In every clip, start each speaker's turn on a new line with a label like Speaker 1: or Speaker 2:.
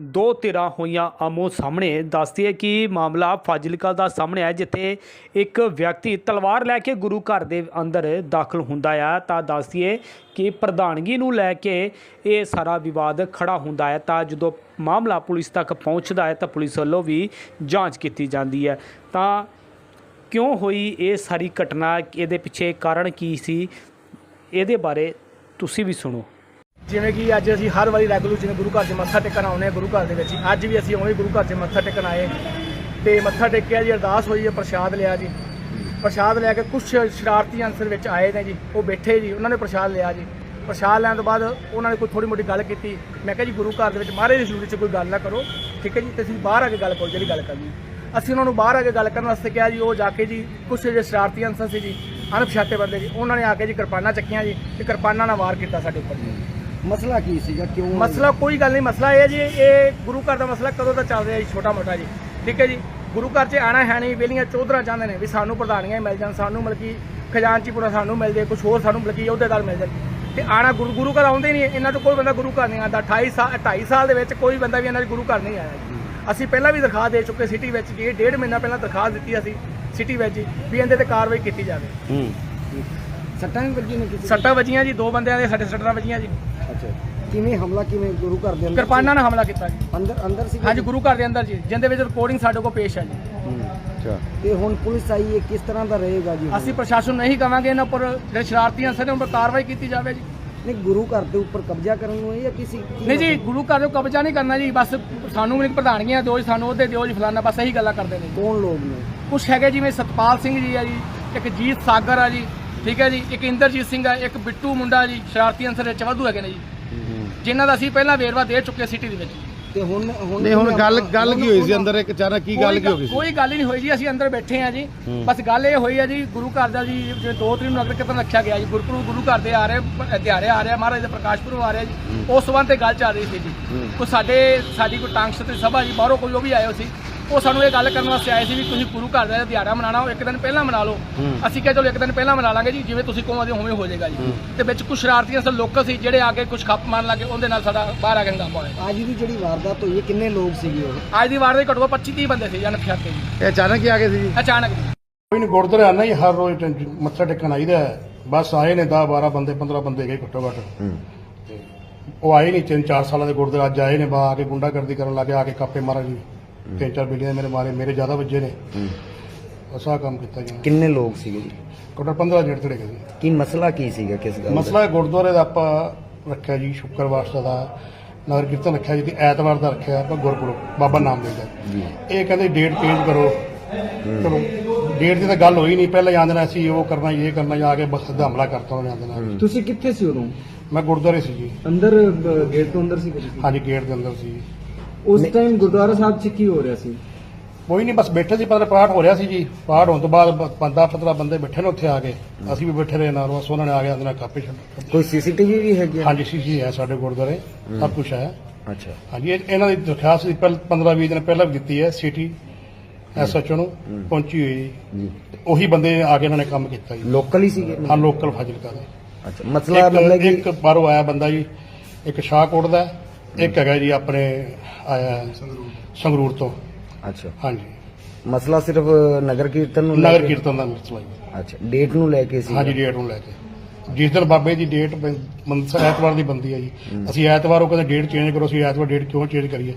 Speaker 1: ਦੋ ਧਿਰਾਂ ਹੋਈਆਂ ਆਮੋ ਸਾਹਮਣੇ। ਦੱਸਦੀ ਹੈ ਕਿ ਮਾਮਲਾ ਫਾਜ਼ਿਲਕਾ ਦਾ ਸਾਹਮਣੇ ਹੈ, ਜਿੱਥੇ ਇੱਕ ਵਿਅਕਤੀ ਤਲਵਾਰ ਲੈ ਕੇ ਗੁਰੂ ਘਰ ਦੇ ਅੰਦਰ ਦਾਖਲ ਹੁੰਦਾ ਆ। ਤਾਂ ਦੱਸਦੀ ਹੈ ਕਿ ਪ੍ਰਧਾਨਗੀ ਨੂੰ ਲੈ ਕੇ ਇਹ ਸਾਰਾ ਵਿਵਾਦ ਖੜਾ ਹੁੰਦਾ ਹੈ। ਤਾਂ ਜਦੋਂ ਮਾਮਲਾ ਪੁਲਿਸ ਤੱਕ ਪਹੁੰਚਦਾ ਹੈ, ਤਾਂ ਪੁਲਿਸ ਵੱਲੋਂ ਵੀ ਜਾਂਚ ਕੀਤੀ ਜਾਂਦੀ ਹੈ। ਤਾਂ ਕਿਉਂ ਹੋਈ ਇਹ ਸਾਰੀ ਘਟਨਾ? ਇਹਦੇ ਪਿੱਛੇ ਕਾਰਨ ਕੀ ਸੀ? ਇਹਦੇ ਬਾਰੇ ਤੁਸੀਂ ਵੀ ਸੁਣੋ।
Speaker 2: ਜਿਵੇਂ ਕਿ ਅੱਜ ਅਸੀਂ ਹਰ ਵਾਰੀ ਰੈਗੂਲਰ ਜਿਵੇਂ ਗੁਰੂ ਘਰ 'ਚ ਮੱਥਾ ਟੇਕਣ ਆਉਂਦੇ ਹਾਂ, ਗੁਰੂ ਘਰ ਦੇ ਵਿੱਚ ਅੱਜ ਵੀ ਅਸੀਂ ਉਵੇਂ ਗੁਰੂ ਘਰ 'ਚ ਮੱਥਾ ਟੇਕਣ ਆਏ ਤੇ ਮੱਥਾ ਟੇਕਿਆ ਜੀ, ਅਰਦਾਸ ਹੋਈ ਹੈ, ਪ੍ਰਸ਼ਾਦ ਲਿਆ ਜੀ। ਪ੍ਰਸ਼ਾਦ ਲੈ ਕੇ ਕੁਝ ਸ਼ਰਾਰਤੀ ਅੰਸਰ ਵਿੱਚ ਆਏ ਨੇ ਜੀ, ਉਹ ਬੈਠੇ ਜੀ, ਉਹਨਾਂ ਨੇ ਪ੍ਰਸ਼ਾਦ ਲਿਆ ਜੀ। ਪ੍ਰਸ਼ਾਦ ਲੈਣ ਤੋਂ ਬਾਅਦ ਉਹਨਾਂ ਨੇ ਕੋਈ ਥੋੜੀ ਮੋਟੀ ਗੱਲ ਕੀਤੀ। ਮੈਂ ਕਿਹਾ ਜੀ, ਗੁਰੂ ਘਰ ਦੇ ਵਿੱਚ ਮਹਾਰਾਜ ਦੀ ਹਜ਼ੂਰੀ 'ਚ ਕੋਈ ਗੱਲ ਨਾ ਕਰੋ, ਠੀਕ ਹੈ ਜੀ? ਤੇ ਤੁਸੀਂ ਬਾਹਰ ਆ ਕੇ ਗੱਲ ਕਰੋ ਜਿਹੜੀ ਗੱਲ ਕਰਨੀ ਅਸੀਂ ਉਹਨਾਂ ਨੂੰ ਬਾਹਰ ਆ ਕੇ ਗੱਲ ਕਰਨ ਵਾਸਤੇ ਕਿਹਾ ਜੀ, ਉਹ ਜਾ ਕੇ ਜੀ ਕੁਝ ਜਿਹੜੇ ਸ਼ਰਾਰਤੀ ਅੰਸਰ ਸੀ ਜੀ, ਅਣਪਛਾਤੇ ਬੰਦੇ ਜੀ, ਉਹਨਾਂ ਨੇ ਆ ਕੇ ਜੀ ਕਿਰਪਾਨਾਂ ਚੱਕੀਆਂ ਜੀ ਤੇ ਕਿਰਪਾਨਾਂ ਨਾਲ ਵਾਰ ਕੀਤਾ ਸਾਡੇ ਉੱਪਰ। ਜੀ
Speaker 3: ਮਸਲਾ ਕੀ ਸੀਗਾ? ਕਿਉਂ
Speaker 2: ਮਸਲਾ ਕੋਈ ਗੱਲ ਨਹੀਂ ਮਸਲਾ ਇਹ ਹੈ ਜੀ ਇਹ ਗੁਰੂ ਘਰ ਦਾ ਮਸਲਾ ਕਦੋਂ ਦਾ ਚੱਲ ਰਿਹਾ ਜੀ ਛੋਟਾ ਮੋਟਾ ਜੀ। ਠੀਕ ਹੈ ਜੀ ਗੁਰੂ ਘਰ 'ਚ ਆਣਾ ਹੈ ਨਹੀਂ ਵੇਲੀਆਂ ਚੌਧਰਾ ਚਾਹੁੰਦੇ ਨੇ ਵੀ ਸਾਨੂੰ ਪ੍ਰਧਾਨੀਆਂ ਮਿਲ ਜਾਣ ਸਾਨੂੰ ਮਤਲਬ ਕਿ ਖਜ਼ਾਨਚੀ ਪੂਰਾ ਸਾਨੂੰ ਮਿਲ ਜੇ ਕੁਝ ਹੋਰ ਸਾਨੂੰ ਮਤਲਬ ਕਿ ਅਹੁਦੇਦਾਰ ਮਿਲ ਜਾਣ। ਤੇ ਆਣਾ ਗੁਰੂ ਗੁਰੂ ਘਰ ਆਉਂਦੇ ਨਹੀਂ ਇਹਨਾਂ ਤੋਂ ਕੋਈ ਬੰਦਾ ਗੁਰੂ ਘਰ ਨਹੀਂ ਆਉਂਦਾ। 28 ਸਾਲ 2.5 ਸਾਲ ਦੇ ਵਿੱਚ ਕੋਈ ਬੰਦਾ ਵੀ ਇਹਨਾਂ ਦੇ ਗੁਰੂ ਘਰ ਨਹੀਂ ਆਇਆ ਅਸੀਂ ਪਹਿਲਾਂ ਵੀ ਦਰਖਾਸਤ ਦੇ ਚੁੱਕੇ ਸਿਟੀ ਵਿੱਚ ਜੀ ਡੇਢ ਮਹੀਨਾ ਪਹਿਲਾਂ ਦਰਖਾਸਤ ਦਿੱਤੀ ਅਸੀਂ ਸਿਟੀ ਵਿੱਚ ਜੀ ਵੀ ਇਹਦੇ ਤੇ ਕਾਰਵਾਈ ਕੀਤੀ ਜਾਵੇ।
Speaker 3: ਹੂੰ। ਸੱਟਾਂ ਵੀ ਵੱਜੀ ਨੇ
Speaker 2: ਸੱਟਾਂ ਵੱਜੀਆਂ ਜੀ ਦੋ ਬੰਦਿਆਂ ਦੇ ਸਾਡੇ ਸੱਟਾਂ ਵੱਜੀਆਂ ਜੀ।
Speaker 3: ਕਿਵੇਂ ਹਮਲਾ ਕਿਵੇਂ ਗੁਰੂ ਘਰ ਦੇ ਅੰਦਰ
Speaker 2: ਕਿਰਪਾਨਾਂ ਨਾਲ ਹਮਲਾ ਕੀਤਾ ਜੀ।
Speaker 3: ਅੰਦਰ ਅੰਦਰ ਸੀ
Speaker 2: ਹਾਂਜੀ ਗੁਰੂ ਘਰ ਦੇ ਅੰਦਰ ਜੀ ਜਿੰਦੇ ਵਿੱਚ ਰਿਕਾਰਡਿੰਗ ਸਾਡੇ ਕੋਲ ਪੇਸ਼ ਹੈ ਜੀ।
Speaker 3: ਅੱਛਾ। ਤੇ ਹੁਣ ਪੁਲਿਸ ਆਈ ਹੈ ਕਿਸ ਤਰ੍ਹਾਂ ਦਾ ਰਹੇਗਾ ਜੀ?
Speaker 2: ਅਸੀਂ ਪ੍ਰਸ਼ਾਸਨ ਨੂੰ ਇਹੀ ਕਵਾਂਗੇ ਇਹਨਾਂ ਉੱਪਰ ਜਿਹੜੇ ਸ਼ਰਾਰਤੀ ਅੰਸਰ ਨੇ ਉਹਨਾਂ ਉੱਪਰ ਕਾਰਵਾਈ ਕੀਤੀ ਜਾਵੇ ਜੀ।
Speaker 3: ਨਹੀਂ ਗੁਰੂ ਘਰ ਦੇ ਉੱਪਰ ਕਬਜ਼ਾ ਕਰਨ ਨੂੰ ਹੈ ਜਾਂ ਕਿਸੇ
Speaker 2: ਨਹੀਂ ਜੀ? ਗੁਰੂ ਘਰ ਨੂੰ ਕਬਜ਼ਾ ਨਹੀਂ ਕਰਨਾ ਜੀ ਬਸ ਸਾਨੂੰ ਵੀ ਪ੍ਰਧਾਨਗੀਆਂ ਦਿਓ ਜੀ ਸਾਨੂੰ ਉਹਦੇ ਦਿਓ ਜੀ ਫਲਾਨਾ ਬਸ ਇਹੀ ਗੱਲਾਂ ਕਰਦੇ ਨੇ
Speaker 3: ਕੌਣ ਲੋਕ ਨੇ?
Speaker 2: ਕੁਛ ਹੈਗੇ ਜਿਵੇਂ ਸਤਪਾਲ ਸਿੰਘ ਜੀ ਆ ਜੀ ਇੱਕ ਜੀਤ ਸਾਗਰ ਆ ਜੀ ਠੀਕ ਹੈ ਜੀ ਇੱਕ ਇੰਦਰਜੀਤ ਸਿੰਘ ਆ ਇੱਕ ਬਿੱਟੂ ਮੁੰਡਾ ਜੀ ਸ਼ਰਾਰਤੀ ਅੰਸਰ ਵਿੱਚ ਵਾਧੂ ਹੈਗੇ ਨੇ ਜੀ। ਜਿਨ੍ਹਾਂ ਦਾ ਅਸੀਂ ਪਹਿਲਾਂ ਵੇਰਵਾ ਦੇ ਚੁੱਕੇ ਸਿਟੀ ਦੇ ਵਿੱਚ।
Speaker 3: ਤੇ ਹੁਣ ਹੁਣ
Speaker 4: ਨਹੀਂ ਹੁਣ ਗੱਲ ਗੱਲ ਕੀ ਹੋਈ ਸੀ ਅੰਦਰ ਇੱਕ ਅਚਾਨਕ ਕੀ ਗੱਲ
Speaker 2: ਕੋਈ
Speaker 4: ਕੀ ਹੋ ਗਈ ਸੀ?
Speaker 2: ਕੋਈ ਗੱਲ ਹੀ ਨਹੀਂ ਹੋਈ ਜੀ ਅਸੀਂ ਅੰਦਰ ਬੈਠੇ ਆ ਜੀ। ਬਸ ਗੱਲ ਇਹ ਹੋਈ ਆ ਜੀ ਗੁਰੂ ਘਰ ਦਾ ਜੀ ਜਿਵੇਂ ਦੋ ਤਰੀਕ ਨੂੰ ਨਗਰ ਕੀਰਤਨ ਰੱਖਿਆ ਗਿਆ ਜੀ ਗੁਰਪੁਰਬ ਗੁਰੂ ਘਰ ਦੇ ਆ ਰਹੇ ਦਿਹਾੜੇ ਆ ਰਿਹਾ ਮਹਾਰਾਜ ਦਾ ਪ੍ਰਕਾਸ਼ ਪੁਰਬ ਆ ਰਿਹਾ ਜੀ। ਉਸ ਸੰਬੰਧ ਤੇ ਗੱਲ ਚੱਲ ਰਹੀ ਸੀ ਜੀ। ਕੋ ਸਾਡੇ ਸਾਡੀ ਕੋਈ ਟਾਂਕਸ ਤੇ ਸਭਾ ਜੀ ਬਾਹਰੋਂ ਕੋਈ ਉਹ ਵੀ ਆਏ ਹੋ ਸੀ। ਉਹ ਸਾਨੂੰ ਇਹ ਗੱਲ ਕਰਨ ਵਾਸਤੇ ਆਏ ਸੀ ਵੀ ਤੁਸੀਂ ਗੁਰੂ ਘਰ ਦਾ ਦਿਹਾੜਾ ਮਨਾਣਾ ਉਹ ਇੱਕ ਦਿਨ ਪਹਿਲਾਂ ਮਨਾ ਲਓ। ਅਸੀਂ ਕਿਹਾ ਚਲੋ ਇੱਕ ਦਿਨ ਪਹਿਲਾਂ ਮਨਾ ਲਾਂਗੇ ਜੀ ਜਿਵੇਂ ਤੁਸੀਂ ਕਹੋਗੇ ਉਵੇਂ ਹੋ ਜਾਏਗਾ ਜੀ। ਤੇ ਵਿੱਚ ਕੁਝ ਸ਼ਰਾਰਤੀਆਂ ਸਨ ਲੋਕ ਸੀ ਜਿਹੜੇ ਆ ਕੇ ਕੁਝ ਖੱਪ ਮਾਰਨ ਲੱਗੇ ਉਹਦੇ ਨਾਲ ਸਾਡਾ ਬਾਹਰ ਆ ਕੇ ਹੰਗਾਮਾ ਹੋਇਆ।
Speaker 3: ਅੱਜ ਦੀ ਜਿਹੜੀ ਵਾਰਦਾਤ ਹੋਈ ਹੈ ਕਿੰਨੇ ਲੋਕ ਸੀਗੇ ਉਹ?
Speaker 2: ਅੱਜ ਦੀ ਵਾਰ ਦੇ ਘੱਟੋ ਘੱਟ 25 30 ਬੰਦੇ ਸੀ ਜਨ ਫਿਆਕੇ ਜੀ।
Speaker 4: ਇਹ ਅਚਾਨਕ ਹੀ ਆ ਗਏ ਸੀ ਜੀ?
Speaker 2: ਅਚਾਨਕ। ਜੀ
Speaker 5: ਕੋਈ ਨਹੀਂ ਗੁਰਦੁਆਰੇ ਆਣਾ ਹੀ ਹਰ ਰੋਜ਼ ਮੱਥਾ ਟੇਕਣ ਆਈਦਾ ਹੈ। ਬਸ ਆਏ ਨੇ 10 12 ਬੰਦੇ 15 ਬੰਦੇ ਗਏ ਘੱਟੋ ਘੱਟ। ਤੇ ਉਹ ਆਏ ਨਹੀਂ ਤਿੰਨ ਚਾਰ ਸਾਲਾਂ ਦੇ ਗੁਰਦੁਆਰੇ ਅੱਜ ਆਏ ਨੇ ਬਾ ਆ ਕੇ ਗੁੰਡਾਗਰਦੀ ਕਰਨ ਲੱਗੇ ਆ ਕੇ ਕਾਪੇ ਮਾਰਾ ਜੀ ਤਿੰਨ ਚਾਰ ਬਿਲੀਆਂ ਮੇਰੇ ਮਾਰੇ ਮੇਰੇ ਜ਼ਿਆਦਾ ਵੱਜੇ ਨੇ। ਅਸਾ ਕੰਮ ਕੀਤਾ ਜੀ।
Speaker 3: ਕਿੰਨੇ ਲੋਕ ਸੀਗੇ ਜੀ?
Speaker 5: ਕੋਟਾ 15 ਜੇੜ ਤੜੇ ਗਏ
Speaker 3: ਕੀ ਮਸਲਾ ਕੀ ਸੀਗਾ ਕਿਸ ਗੱਲ ਦਾ?
Speaker 5: ਮਸਲਾ ਹੈ ਗੁਰਦੁਆਰੇ ਦਾ ਆਪਾਂ ਰੱਖਿਆ ਜੀ ਸ਼ੁੱਕਰਵਾਰ ਦਾ ਨਗਰ ਕੀਰਤਨ ਰੱਖਿਆ ਜੀ ਤੇ ਐਤਵਾਰ ਦਾ ਰੱਖਿਆ ਆਪਾਂ ਗੁਰਪੁਰਬ ਬਾਬਾ ਨਾਮਦੇਵ ਦਾ। ਇਹ ਕਹਿੰਦੇ ਡੇਟ ਚੇਂਜ ਕਰੋ। ਚਲੋ ਡੇਟ ਦੀ ਤਾਂ ਗੱਲ ਹੋਈ ਨਹੀਂ ਪਹਿਲਾਂ ਜਾਂਦੇ ਨੇ ਅਸੀਂ ਉਹ ਕਰਨਾ ਇਹ ਕਰਨਾ ਜਾ ਕੇ ਬਸ ਸਿੱਧਾ ਹਮਲਾ ਕਰਤਾ ਉਹਨਾਂ ਨੇ ਜਾਂਦੇ ਨੇ।
Speaker 3: ਤੁਸੀਂ ਕਿੱਥੇ ਸੀ ਉਦੋਂ?
Speaker 5: ਮੈਂ ਗੁਰਦੁਆਰੇ ਸੀ ਜੀ।
Speaker 3: ਅੰਦਰ ਗੇਟ ਤੋਂ ਅੰਦਰ ਸੀ
Speaker 5: ਹਾਂਜੀ ਗੇਟ ਦੇ ਅੰਦਰ ਸੀ
Speaker 3: ਉਸ ਟਾਈਮ ਗੁਰਦੁਆਰਾ ਸਾਹਿਬ 'ਚ ਕੀ ਹੋ ਰਿਹਾ ਸੀ?
Speaker 5: ਕੋਈ ਨਹੀਂ ਬਸ ਬੈਠੇ ਸੀ ਪਤਾ ਪਾਠ ਹੋ ਰਿਹਾ ਸੀ ਜੀ। ਪਾਠ ਹੋਣ ਤੋਂ ਬਾਅਦ 15 15 ਬੰਦੇ ਬੈਠੇ ਨੇ ਉੱਥੇ ਆ ਕੇ। ਅਸੀਂ ਵੀ ਬੈਠੇ ਰਹੇ ਨਾਲ ਬਸ ਉਹਨਾਂ ਨੇ ਆ ਕੇ ਅੰਦਰ ਕਾਪੇ ਛੱਡ
Speaker 3: ਕੋਈ ਸੀਸੀਟੀਵੀ ਵੀ ਹੈਗੀ
Speaker 5: ਹਾਂਜੀ ਸੀ ਹੈ ਸਾਡੇ ਗੁਰਦੁਆਰੇ ਸਭ ਕੁਝ ਹੈ।
Speaker 3: ਅੱਛਾ।
Speaker 5: ਹਾਂਜੀ ਇਹ- ਇਹਨਾਂ ਦੀ ਦਰਖਾਸਤ ਦੀ ਪਹਿਲ 15 20 ਦਿਨ ਪਹਿਲਾਂ ਵੀ ਦਿੱਤੀ ਹੈ ਸਿਟੀ ਐਸਐਚਓ ਨੂੰ ਪਹੁੰਚੀ ਹੋਈ ਜੀ। ਉਹੀ ਬੰਦੇ ਆ ਕੇ ਇਹਨਾਂ ਨੇ ਕੰਮ ਕੀਤਾ ਜੀ।
Speaker 3: ਲੋਕਲ ਹੀ ਸੀਗੇ?
Speaker 5: ਹਾਂ ਲੋਕਲ ਫਾਜ਼ਿਲਕਾ ਦੇ।
Speaker 3: ਅੱਛਾ ਮਸਲਾ ਮਤਲਬ
Speaker 5: ਇੱਕ
Speaker 3: ਕਿ
Speaker 5: ਇੱਕ ਬਾਹਰੋਂ ਆਇਆ ਬੰਦਾ ਜੀ ਇੱਕ ਸ਼ਾਹਕੋਟ ਦਾ ਹੈ, ਇੱਕ ਹੈਗਾ ਜੀ ਆਪਣੇ ਆਇਆ ਸੰਗਰੂਰ ਤੋਂ।
Speaker 3: ਅੱਛਾ।
Speaker 5: ਹਾਂਜੀ।
Speaker 3: ਮਸਲਾ ਸਿਰਫ ਨਗਰ ਕੀਰਤਨ ਨੂੰ ਲੈ
Speaker 5: ਨਗਰ
Speaker 3: ਕੇ-
Speaker 5: ਕੀਰਤਨ ਦਾ ਮਸਲਾ ਜੀ।
Speaker 3: ਅੱਛਾ ਡੇਟ ਨੂੰ ਲੈ ਕੇ ਸੀ?
Speaker 5: ਹਾਂਜੀ ਡੇਟ ਨੂੰ ਲੈ ਕੇ। ਜਿਸ ਦਿਨ ਬਾਬੇ ਦੀ ਡੇਟ ਮਨਸਾ ਐਤਵਾਰ ਦੀ ਬੰਦੀ ਹੈ ਜੀ। ਅਸੀਂ ਐਤਵਾਰ ਉਹ ਕਹਿੰਦੇ ਡੇਟ ਚੇਂਜ ਕਰੋ ਅਸੀਂ ਐਤਵਾਰ ਡੇਟ ਕਿਉਂ ਚੇਂਜ ਕਰੀਏ?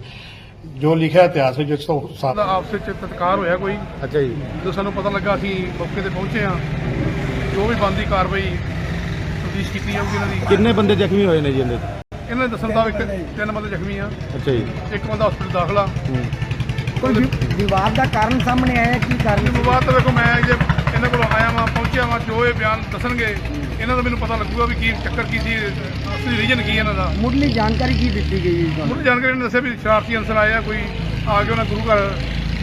Speaker 5: ਜੋ ਲਿਖਿਆ ਇਤਿਹਾਸ ਵਿੱਚ ਜਿਸ ਤੋਂ ਸਾਫ਼
Speaker 6: ਦਾ ਆਪਸ ਵਿੱਚ ਤਤਕਾਰ ਹੋਇਆ ਕੋਈ?
Speaker 4: ਅੱਛਾ ਜੀ।
Speaker 6: ਜਦੋਂ ਸਾਨੂੰ ਪਤਾ ਲੱਗਾ ਅਸੀਂ ਮੌਕੇ ਤੇ ਪਹੁੰਚੇ ਹਾਂ ਜੋ ਵੀ ਬੰਦੀ ਕਾਰਵਾਈ ਤਫਤੀਸ਼ ਕੀਤੀ ਜਾਊਗੀ ਇਹਨਾਂ ਦੀ।
Speaker 4: ਕਿੰਨੇ ਬੰਦੇ ਜ਼ਖਮੀ ਹੋਏ ਨੇ ਜੀ ਇਹਦੇ?
Speaker 6: ਇਹਨਾਂ ਦੇ ਦੱਸਣ ਦਾ ਇੱਕ ਤਿੰਨ ਬੰਦੇ ਜ਼ਖਮੀ ਆ।
Speaker 4: ਅੱਛਾ ਜੀ।
Speaker 6: ਇੱਕ ਬੰਦਾ ਹਸਪੀਟਲ ਦਾਖਲ ਆ।
Speaker 3: ਕੋਈ ਵਿਵਾਦ ਦਾ ਕਾਰਨ ਸਾਹਮਣੇ ਆਇਆ ਕੀ ਕਾਰਨ?
Speaker 6: ਇਸ ਤੋਂ ਵੇਖੋ ਮੈਂ ਜੇ ਇਹਨਾਂ ਕੋਲ ਆਇਆ ਵਾਂ ਪਹੁੰਚਿਆ ਵਾਂ ਜੋ ਇਹ ਬਿਆਨ ਦੱਸਣਗੇ ਇਹਨਾਂ ਦਾ ਮੈਨੂੰ ਪਤਾ ਲੱਗੂਗਾ ਵੀ ਕੀ ਚੱਕਰ ਕੀ ਸੀ ਅਸਲੀ ਰੀਜਨ ਕੀ ਇਹਨਾਂ ਦਾ।
Speaker 3: ਮੁੱਢਲੀ ਜਾਣਕਾਰੀ ਕੀ ਦਿੱਤੀ ਗਈ ਜੀ
Speaker 6: ਮੁੱਢ ਜਾਣਕਾਰੀ ਨੇ ਦੱਸਿਆ ਵੀ ਸ਼ਰਾਰਤੀ ਅੰਸਰ ਆਏ ਆ ਕੋਈ ਆ ਕੇ ਉਹਨਾਂ ਗੁਰੂ ਘਰ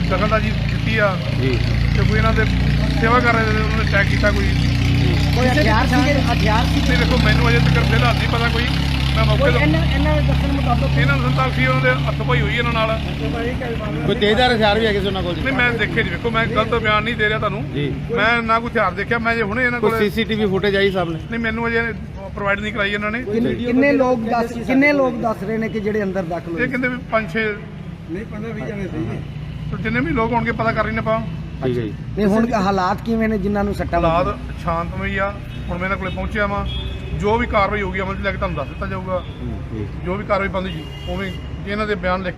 Speaker 6: ਦਖਲਅੰਦਾਜ਼ੀ ਦਿੱਤੀ ਆ।
Speaker 4: ਜੀ।
Speaker 6: ਤੇ ਕੋਈ ਇਹਨਾਂ ਦੇ ਸੇਵਾ ਕਰ ਰਹੇ ਸੀ ਉਹਨਾਂ ਨੇ ਅਟੈਕ ਕੀਤਾ ਕੋਈ।
Speaker 3: ਕੋਈ ਹਥਿਆਰ ਸੀਗੇ? ਹਥਿਆਰ ਸੀ
Speaker 6: ਨਹੀਂ ਦੇਖੋ ਮੈਨੂੰ ਅਜੇ ਤੱਕ ਫਿਲਹਾਲ ਨਹੀਂ ਪਤਾ ਕੋਈ। ਮੈਂ ਮੌਕੇ
Speaker 3: ਕੋਈ
Speaker 6: ਤੋਂ
Speaker 3: ਇਹਨਾਂ ਇਹਨਾਂ ਦੇ ਦੱਸਣ ਮੁਤਾਬਕ
Speaker 6: ਇਹਨਾਂ ਨੂੰ ਸੰਤਾਪ ਸੀ ਉਹਨਾਂ ਦੇ ਹੱਥ ਪਾਈ ਹੋਈ ਇਹਨਾਂ ਨਾਲ।
Speaker 4: ਕੋਈ ਤੇਜ਼ਦਾਰ ਹਥਿਆਰ ਵੀ ਹੈਗੇ ਸੀ ਉਹਨਾਂ ਕੋਲ ਜੀ।
Speaker 6: ਨਹੀਂ ਮੈਂ ਦੇਖੇ ਨਹੀਂ ਵੇਖੋ ਮੈਂ ਗਲਤ ਬਿਆਨ ਨਹੀਂ ਦੇ ਰਿਹਾ ਤੁਹਾਨੂੰ।
Speaker 4: ਜੀ।
Speaker 6: ਮੈਂ ਨਾ ਕੋਈ ਹਥਿਆਰ ਦੇਖਿਆ ਮੈਂ ਜੇ ਹੁਣੇ ਇਹਨਾਂ
Speaker 4: ਕੋਈ
Speaker 6: ਕੋਲ
Speaker 4: ਸੀਸੀਟੀਵੀ ਫੁਟੇਜ ਆਈ ਸਾਹਮਣੇ?
Speaker 6: ਨਹੀਂ ਮੈਨੂੰ ਅਜੇ ਪ੍ਰੋਵਾਈਡ ਨਹੀਂ ਕਰਾਈ ਇਹਨਾਂ ਨੇ।
Speaker 3: ਕਿੰਨੇ- ਕਿੰਨੇ ਲੋਕ ਦੱਸ ਕਿੰਨੇ ਲੋਕ ਦੱਸ ਰਹੇ ਨੇ ਕਿ ਜਿਹੜੇ ਅੰਦਰ ਦਾਖਲ
Speaker 6: ਇਹ
Speaker 3: ਹੋਏ
Speaker 6: ਕਹਿੰਦੇ ਵੀ 5-6
Speaker 3: ਨਹੀਂ 15 20 ਜਣੇ ਸੀ
Speaker 6: ਜਿੰਨੇ ਵੀ ਲੋਕ ਹੋਣਗੇ ਪਤਾ ਕਰ ਰਹੇ ਨੇ ਆਪਾਂ।
Speaker 4: ਠੀਕ ਹੈ ਜੀ।
Speaker 3: ਤੇ ਹੁਣ ਹਾਲਾਤ ਕਿਵੇਂ ਨੇ ਜਿਨ੍ਹਾਂ ਨੂੰ ਸੱਟਾਂ ਲੱਗੀਆਂ?
Speaker 6: ਹਾਲਾਤ ਸ਼ਾਂਤਮਈ ਆ। ਹੁਣ ਮੈਂ ਇਹਨਾਂ ਕੋਲੇ ਪਹੁੰਚਿਆ ਵਾਂ। ਜੋ ਵੀ ਕਾਰਵਾਈ ਹੋਊਗੀ ਅਮਲ ਚ ਲੈ ਕੇ ਤੁਹਾਨੂੰ ਦੱਸ ਦਿੱਤਾ ਜਾਊਗਾ।
Speaker 4: ਜੀ
Speaker 6: ਜੋ ਵੀ ਕਾਰਵਾਈ ਬੰਦੀ ਜੀ ਉਵੇਂ ਇਹਨਾਂ ਦੇ ਬਿਆਨ ਲਿਖ